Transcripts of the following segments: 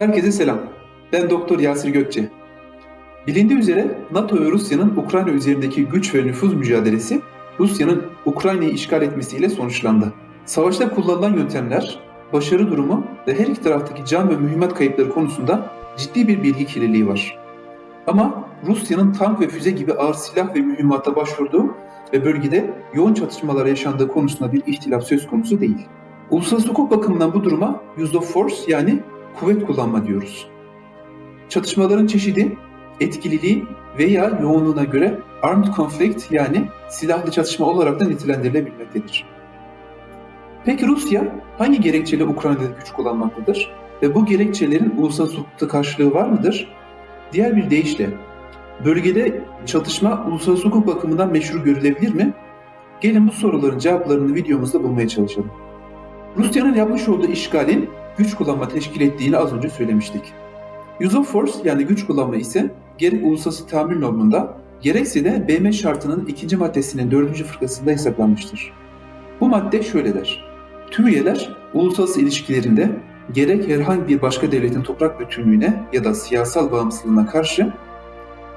Herkese selam. Ben Doktor Yasir Gökçe. Bilindiği üzere NATO ve Rusya'nın Ukrayna üzerindeki güç ve nüfuz mücadelesi Rusya'nın Ukrayna'yı işgal etmesiyle sonuçlandı. Savaşta kullanılan yöntemler, başarı durumu ve her iki taraftaki can ve mühimmat kayıpları konusunda ciddi bir bilgi kirliliği var. Ama Rusya'nın tank ve füze gibi ağır silah ve mühimmata başvurduğu ve bölgede yoğun çatışmalar yaşandığı konusunda bir ihtilaf söz konusu değil. Uluslararası hukuk bakımından bu duruma use of force yani kuvvet kullanma diyoruz. Çatışmaların çeşidi, etkililiği veya yoğunluğuna göre armed conflict yani silahlı çatışma olarak da nitelendirilebilmektedir. Peki Rusya hangi gerekçeyle Ukrayna'da güç kullanmaktadır? Ve bu gerekçelerin uluslararası hukukta karşılığı var mıdır? Diğer bir deyişle, bölgede çatışma uluslararası hukuk bakımından meşru görülebilir mi? Gelin bu soruların cevaplarını videomuzda bulmaya çalışalım. Rusya'nın yapmış olduğu işgalin güç kullanma teşkil ettiğini az önce söylemiştik. Use of force yani güç kullanma ise gerek uluslararası tahammül normunda gerekse de BM şartının ikinci maddesinin dördüncü fırkasında hesaplanmıştır. Bu madde şöyle der. Tüm üyeler uluslararası ilişkilerinde gerek herhangi bir başka devletin toprak bütünlüğüne ya da siyasal bağımsızlığına karşı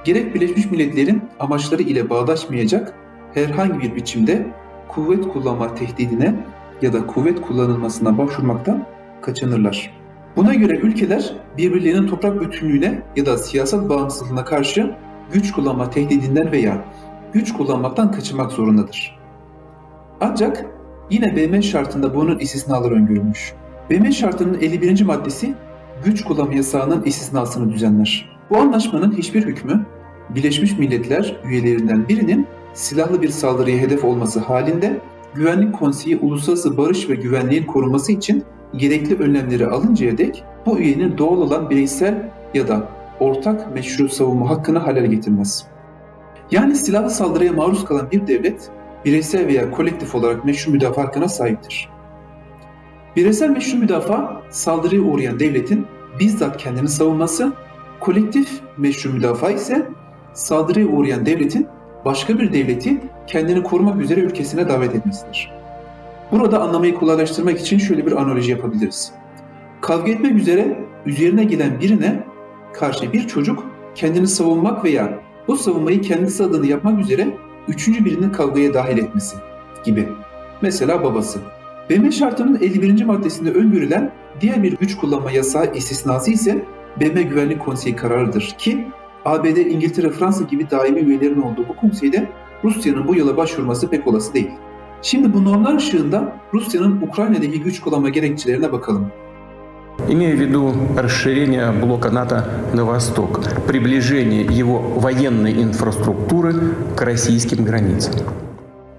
gerek Birleşmiş Milletler'in amaçları ile bağdaşmayacak herhangi bir biçimde kuvvet kullanma tehdidine ya da kuvvet kullanılmasına başvurmaktan kaçınırlar. Buna göre ülkeler birbirlerinin toprak bütünlüğüne ya da siyasal bağımsızlığına karşı güç kullanma tehdidinden veya güç kullanmaktan kaçınmak zorundadır. Ancak yine BM şartında bunun istisnaları öngörülmüş. BM şartının 51. maddesi güç kullanma yasağının istisnasını düzenler. Bu anlaşmanın hiçbir hükmü Birleşmiş Milletler üyelerinden birinin silahlı bir saldırıya hedef olması halinde Güvenlik Konseyi uluslararası barış ve güvenliğin korunması için gerekli önlemleri alıncaya dek bu üyenin doğal olan bireysel ya da ortak meşru savunma hakkını halel getirmez. Yani silahlı saldırıya maruz kalan bir devlet bireysel veya kolektif olarak meşru müdafaa hakkına sahiptir. Bireysel meşru müdafaa saldırıya uğrayan devletin bizzat kendini savunması, kolektif meşru müdafaa ise saldırıya uğrayan devletin başka bir devleti kendini korumak üzere ülkesine davet etmesidir. Burada anlamayı kolaylaştırmak için şöyle bir analoji yapabiliriz. Kavga etmek üzere üzerine gelen birine karşı bir çocuk kendini savunmak veya bu savunmayı kendisi adına yapmak üzere üçüncü birinin kavgaya dahil etmesi gibi. Mesela babası. BM şartının 51. maddesinde öngörülen diğer bir güç kullanma yasağı istisnası ise BM Güvenlik Konseyi kararıdır ki ABD, İngiltere, Fransa gibi daimi üyelerin olduğu bu konseyde Rusya'nın bu yola başvurması pek olası değil. Şimdi bu normlar ışığında Rusya'nın Ukrayna'daki güç kullanma gerekçelerine bakalım. Имея в виду расширение блока НАТО на восток, приближение его военной инфраструктуры к российским границам.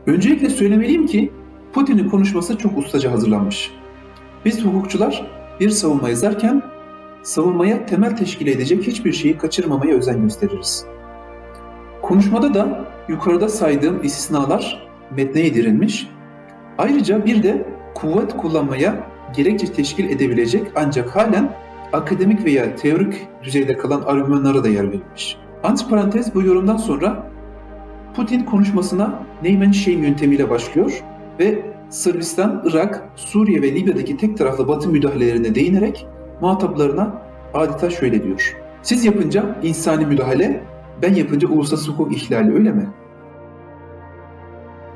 Öncelikle söylemeliyim ki Putin'in konuşması çok ustaca hazırlanmış. Biz hukukçular bir savunma yazarken savunmaya temel teşkil edecek hiçbir şeyi kaçırmamaya özen gösteririz. Konuşmada da yukarıda saydığım istisnalar metne yedirilmiş. Ayrıca bir de kuvvet kullanmaya gerekçe teşkil edebilecek ancak halen akademik veya teorik düzeyde kalan argümanlara da yer verilmiş. Antiparantez bu yorumdan sonra Putin konuşmasına and shame yöntemiyle başlıyor ve Sırbistan, Irak, Suriye ve Libya'daki tek taraflı batı müdahalelerine değinerek muhataplarına adeta şöyle diyor. Siz yapınca insani müdahale, ben yapınca uluslararası hukuk ihlali öyle mi?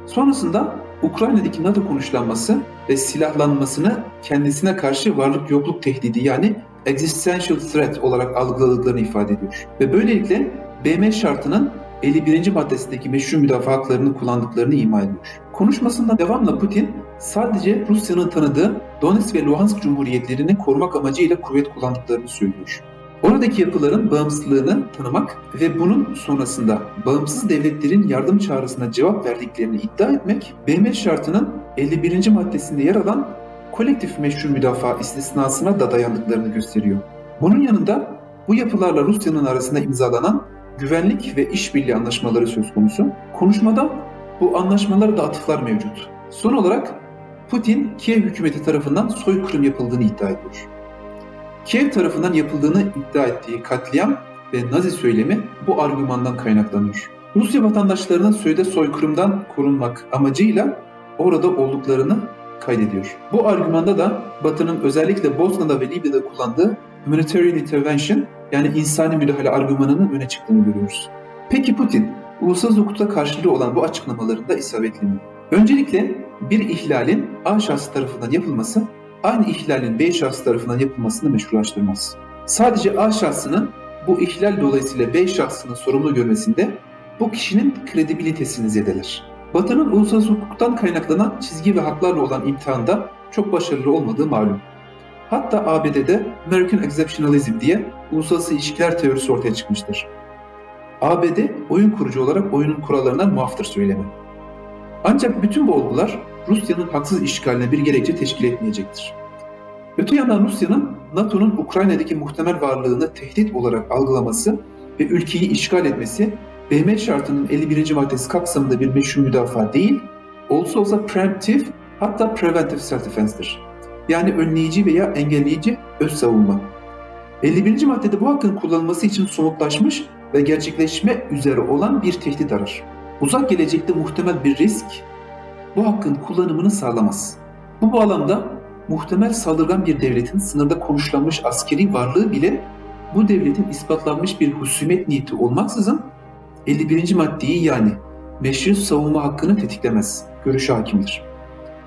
Sonrasında Ukrayna'daki NATO konuşlanması ve silahlanmasını kendisine karşı varlık yokluk tehdidi yani existential threat olarak algıladıklarını ifade ediyor. Ve böylelikle BM şartının 51. maddesindeki meşru müdafaa haklarını kullandıklarını ima ediyor. Konuşmasında devamla Putin sadece Rusya'nın tanıdığı Donetsk ve Luhansk cumhuriyetlerini korumak amacıyla kuvvet kullandıklarını söylüyor. Oradaki yapıların bağımsızlığını tanımak ve bunun sonrasında bağımsız devletlerin yardım çağrısına cevap verdiklerini iddia etmek, BM şartının 51. maddesinde yer alan kolektif meşru müdafaa istisnasına da dayandıklarını gösteriyor. Bunun yanında bu yapılarla Rusya'nın arasında imzalanan güvenlik ve işbirliği anlaşmaları söz konusu. Konuşmada bu anlaşmalara da atıflar mevcut. Son olarak Putin, Kiev hükümeti tarafından soykırım yapıldığını iddia ediyor. Kiev tarafından yapıldığını iddia ettiği katliam ve Nazi söylemi bu argümandan kaynaklanıyor. Rusya vatandaşlarının sözde soykırımdan korunmak amacıyla orada olduklarını kaydediyor. Bu argümanda da Batı'nın özellikle Bosna'da ve Libya'da kullandığı humanitarian intervention yani insani müdahale argümanının öne çıktığını görüyoruz. Peki Putin, uluslararası hukukta karşılığı olan bu açıklamalarında isabetli mi? Öncelikle bir ihlalin A şahsı tarafından yapılması, aynı ihlalin B şahsı tarafından yapılmasını meşrulaştırmaz. Sadece A şahsının bu ihlal dolayısıyla B şahsını sorumlu görmesinde bu kişinin kredibilitesini zedeler. Batı'nın uluslararası hukuktan kaynaklanan çizgi ve haklarla olan imtihanda çok başarılı olmadığı malum. Hatta ABD'de American Exceptionalism diye uluslararası ilişkiler teorisi ortaya çıkmıştır. ABD oyun kurucu olarak oyunun kurallarından muaftır söylemi. Ancak bütün bu olgular Rusya'nın haksız işgaline bir gerekçe teşkil etmeyecektir. Öte yandan Rusya'nın NATO'nun Ukrayna'daki muhtemel varlığını tehdit olarak algılaması ve ülkeyi işgal etmesi BM şartının 51. maddesi kapsamında bir meşru müdafaa değil, olsa olsa preemptive hatta preventive self-defense'dir. Yani önleyici veya engelleyici öz savunma. 51. maddede bu hakkın kullanılması için somutlaşmış ve gerçekleşme üzere olan bir tehdit arar. Uzak gelecekte muhtemel bir risk bu hakkın kullanımını sağlamaz. Bu bağlamda muhtemel saldırgan bir devletin sınırda konuşlanmış askeri varlığı bile bu devletin ispatlanmış bir husumet niyeti olmaksızın 51. maddeyi yani meşru savunma hakkını tetiklemez. Görüşü hakimdir.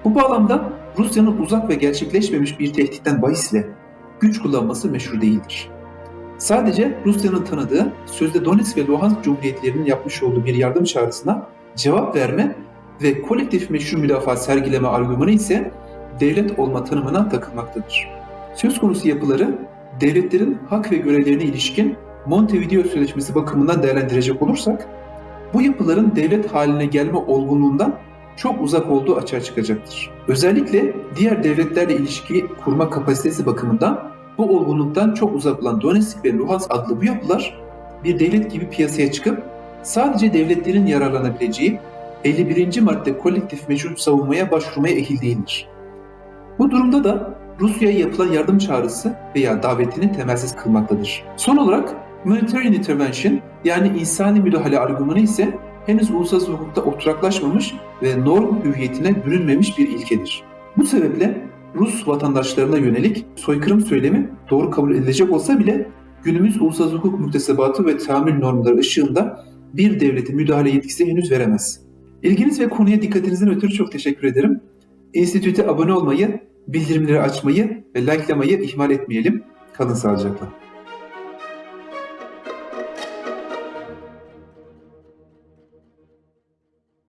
Bu bağlamda Rusya'nın uzak ve gerçekleşmemiş bir tehditten bahisle güç kullanması meşru değildir. Sadece Rusya'nın tanıdığı sözde Donetsk ve Luhansk Cumhuriyetlerinin yapmış olduğu bir yardım çağrısına cevap verme ve kolektif meşru müdafaa sergileme argümanı ise devlet olma tanımına takılmaktadır. Söz konusu yapıları devletlerin hak ve görevlerine ilişkin Montevideo Sözleşmesi bakımından değerlendirecek olursak, bu yapıların devlet haline gelme olgunluğundan çok uzak olduğu açığa çıkacaktır. Özellikle diğer devletlerle ilişki kurma kapasitesi bakımından bu olgunluktan çok uzak olan Donetsk ve Luhansk adlı bu yapılar bir devlet gibi piyasaya çıkıp sadece devletlerin yararlanabileceği 51. madde kolektif meşru savunmaya başvurmaya ehil değildir. Bu durumda da Rusya'ya yapılan yardım çağrısı veya davetini temelsiz kılmaktadır. Son olarak Humanitarian Intervention yani insani müdahale argümanı ise henüz uluslararası hukukta oturaklaşmamış ve norm hüviyetine bürünmemiş bir ilkedir. Bu sebeple Rus vatandaşlarına yönelik soykırım söylemi doğru kabul edilecek olsa bile günümüz uluslararası hukuk müktesebatı ve tahammül normları ışığında bir devlete müdahale yetkisi henüz veremez. İlginiz ve konuya dikkatinizden ötürü çok teşekkür ederim. Enstitüte abone olmayı, bildirimleri açmayı ve likelamayı ihmal etmeyelim. Kalın sağlıcakla.